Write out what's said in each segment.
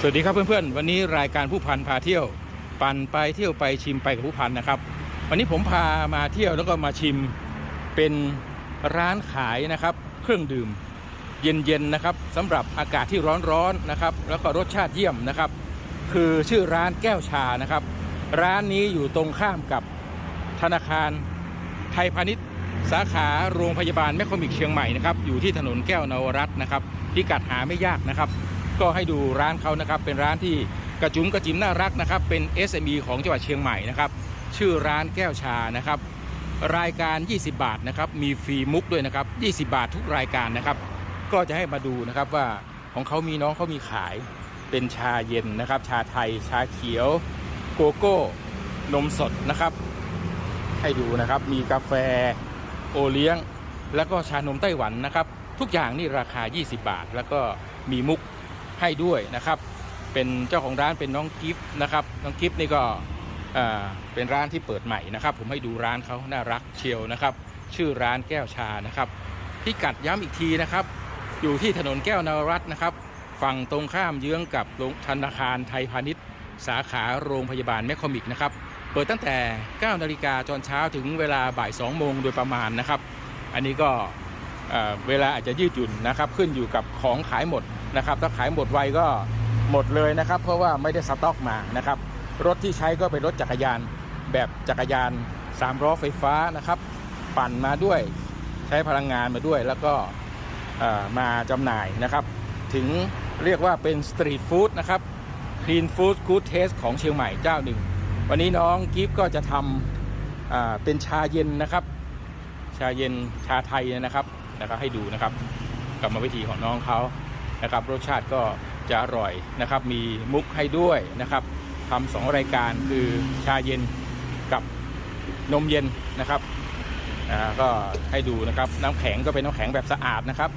สวัสดีครับเพื่อนๆ วันนี้รายการผู้พันพาเที่ยว ปั่นไปเที่ยวไปชิมไปกับผู้พันนะครับ วันนี้ผมพามาเที่ยวแล้วก็มาชิมเป็นร้านขายนะครับ เครื่องดื่ม เย็นๆนะครับสำหรับอากาศที่ร้อนๆนะครับ แล้วก็รสชาติเยี่ยมนะครับ คือชื่อร้านแก้วชานะครับ ร้านนี้อยู่ตรงข้ามกับธนาคารไทยพาณิชย์สาขาโรงพยาบาลแมคคอมิกเชียงใหม่นะครับอยู่ที่ถนนแก้วนวรัตน์นะครับพิกัดหาไม่ยากนะครับ ก็ให้ดูร้านเขานะครับ เป็นร้านที่กระจุ๋มกระจิ๋มน่ารักนะครับ เป็น SME ของจังหวัดเชียงใหม่นะครับ ชื่อร้านแก้วชานะครับ รายการ 20 บาทนะครับ มีฟรีมุกด้วยนะครับ 20 บาททุกรายการนะครับ ก็จะให้มาดูนะครับว่าของเขามีน้องเขามีขาย เป็นชาเย็นนะครับ ชาไทย ชาเขียว โกโก้ นมสดนะครับ ให้ดูนะครับ มีกาแฟ โอเลี้ยง แล้วก็ชานมไต้หวันนะครับ ทุกอย่างนี่ราคา 20 บาท แล้วก็มีมุก ให้ด้วยนะครับ เป็นเจ้าของร้านเป็นน้องกิฟต์นะครับ น้องกิฟต์นี่ก็อ่าเป็นร้านที่เปิดใหม่นะครับ ผมให้ดูร้านเขาน่ารักเชียวนะครับ ชื่อร้านแก้วชานะครับพิกัดย้ำอีกทีนะครับ อยู่ที่ถนนแก้วนวรัตน์นะครับ ฝั่งตรงข้ามเยื้องกับธนาคารไทยพาณิชย์ สาขาโรงพยาบาลแมคคอมิกนะครับเปิดตั้งแต่ 9 นาฬิกาตอนเช้าถึงเวลาบ่าย 2 โมงโดยประมาณนะครับ อันนี้ก็ เวลาอาจจะยืดหยุ่นนะครับขึ้นอยู่กับของขายหมดนะครับถ้าขายหมดไวก็หมดเลยนะครับ เพราะว่าไม่ได้สต็อกมานะครับรถที่ใช้ก็เป็นรถจักรยานแบบจักรยาน3ล้อไฟฟ้านะครับปั่นมาด้วยใช้พลังงานมาด้วยแล้วก็มาจำหน่ายนะครับ ถึงเรียกว่าเป็นสตรีทฟู้ดนะครับ Clean Food Good Taste ของเชียงใหม่เจ้าหนึ่ง วันนี้น้องกิฟก็จะทำเป็นชาเย็นนะครับ ชาเย็นชาไทยนะครับ นะครับให้ดูนะครับกรรมวิธีของน้องเขานะครับรสชาติก็จะอร่อยนะครับ มีมุกให้ด้วยนะครับทำสองรายการคือชาเย็นกับนมเย็นนะครับอ่าก็ให้ดูนะครับน้ำแข็งก็เป็นน้ำแข็งแบบสะอาดนะครับ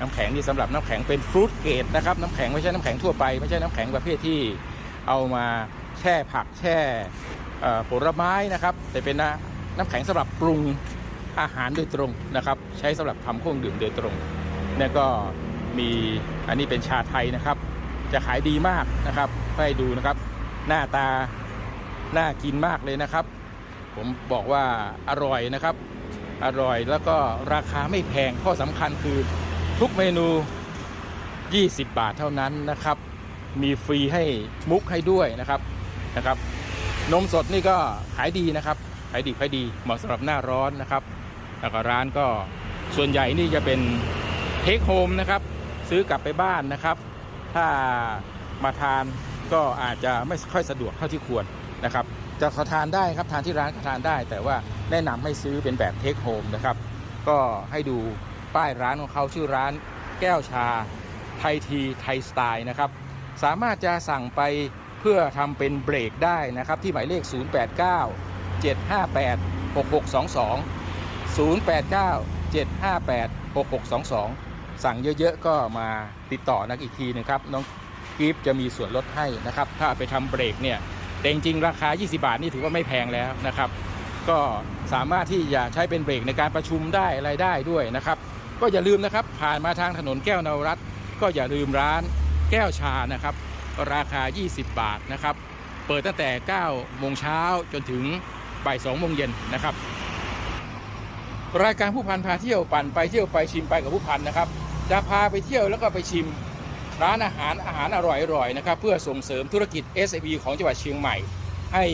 น้ำแข็งนี่สำหรับน้ำแข็งเป็นฟรุตเกรดนะครับน้ำแข็งไม่ใช่น้ำแข็งทั่วไปไม่ใช่น้ำแข็งประเภทที่เอามาแช่ผักแช่ผลไม้นะครับ แต่เป็นน้ำน้ำแข็งสำหรับปรุง อาหารโดยตรงนะครับ ใช้สำหรับทำเครื่องดื่มโดยตรงนี่ก็มีอันนี้เป็นชาไทยนะครับ จะขายดีมากนะครับให้ดูนะครับ หน้าตาน่ากินมากเลยนะครับ ผมบอกว่าอร่อยนะครับ อร่อยแล้วก็ราคาไม่แพงข้อสำคัญคือทุกเมนู 20 บาทเท่านั้นนะครับ มีฟรีให้มุกให้ด้วยนะครับนะครับ นมสดนี่ก็ขายดีนะครับ ขายดีขายดีเหมาะสำหรับหน้าร้อนนะครับ แล้วก็ร้านก็ส่วนใหญ่นี่จะเป็นเทคโฮมนะครับ ซื้อกลับไปบ้านนะครับ ถ้ามาทานก็อาจจะไม่ค่อยสะดวกเท่าที่ควรนะครับ จะขอทานได้ครับทานที่ร้านก็ทานได้ แต่ว่าแนะนำให้ซื้อเป็นแบบเทคโฮมนะครับ ก็ให้ดูป้ายร้านของเขาชื่อร้านแก้วชาไทยทีไทยสไตล์นะครับ สามารถจะสั่งไปเพื่อทำเป็นเบรกได้นะครับ ที่หมายเลข 089 758 6622 089 758 6622 สั่งเยอะๆก็มาติดต่อนักอีกทีหนึงครับ น้องกิฟจะมีส่วนลดให้นะครับ ถ้าไปทำเบรกเนี่ยแต่จริงๆราคา 20 บาทนี่ถือว่าไม่แพงแล้วนะครับ ก็สามารถที่จะใช้เป็นเบรกในการประชุมได้อะไรได้ด้วยนะครับ ก็อย่าลืมนะครับ ผ่านมาทางถนนแก้วนวรัตก็อย่าลืมร้านแก้วชานะครับ ราคา 20 บาทนะครับ เปิดตั้งแต่ 9 โมงเช้าจนถึงบ่าย 2 โมงเย็นนะครับ รายการผู้พันพาเที่ยวปั่นไปเที่ยวไปชิมไปกับผู้พันนะครับ จะพาไปเที่ยวแล้วก็ไปชิมร้านอาหารอาหารอร่อยๆนะครับเพื่อส่งเสริมธุรกิจ SME ของจังหวัดเชียงใหม่ ให้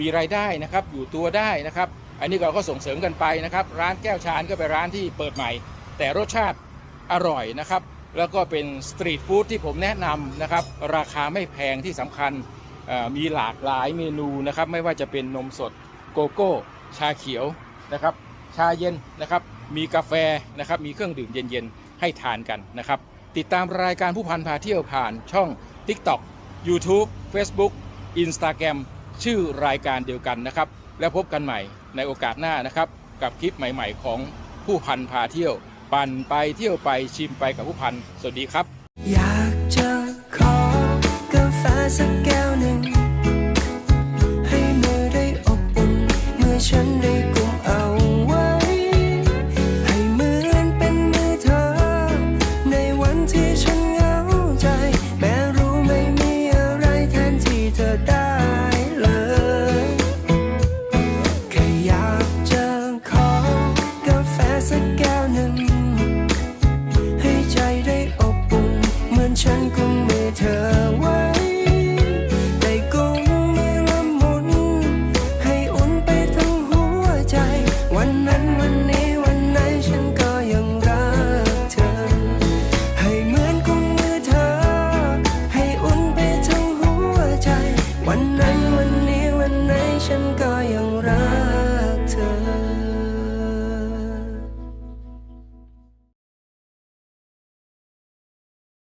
มีรายได้นะครับอยู่ตัวได้นะครับ อันนี้เราก็ส่งเสริมกันไปนะครับ ร้านแก้วชานก็เป็นร้านที่เปิดใหม่ แต่รสชาติอร่อยนะครับ แล้วก็เป็นสตรีทฟู้ดที่ผมแนะนำนะครับ ราคาไม่แพงที่สำคัญมีหลากหลายเมนูนะครับ ไม่ว่าจะเป็นนมสดโกโก้ ชาเขียวนะครับ ชาเย็นนะครับ มีกาแฟนะครับ มีเครื่องดื่มเย็นๆ ให้ทานกันนะครับ ติดตามรายการผู้พันพาเที่ยวผ่านช่อง TikTok YouTube Facebook Instagram ชื่อรายการเดียวกันนะครับ แล้วพบกันใหม่ในโอกาสหน้านะครับ กับคลิปใหม่ๆ ของผู้พันพาเที่ยว ปั่นไปเที่ยวไปชิมไปกับผู้พันสวัสดีครับ ฉันก็ไม่เธอไว้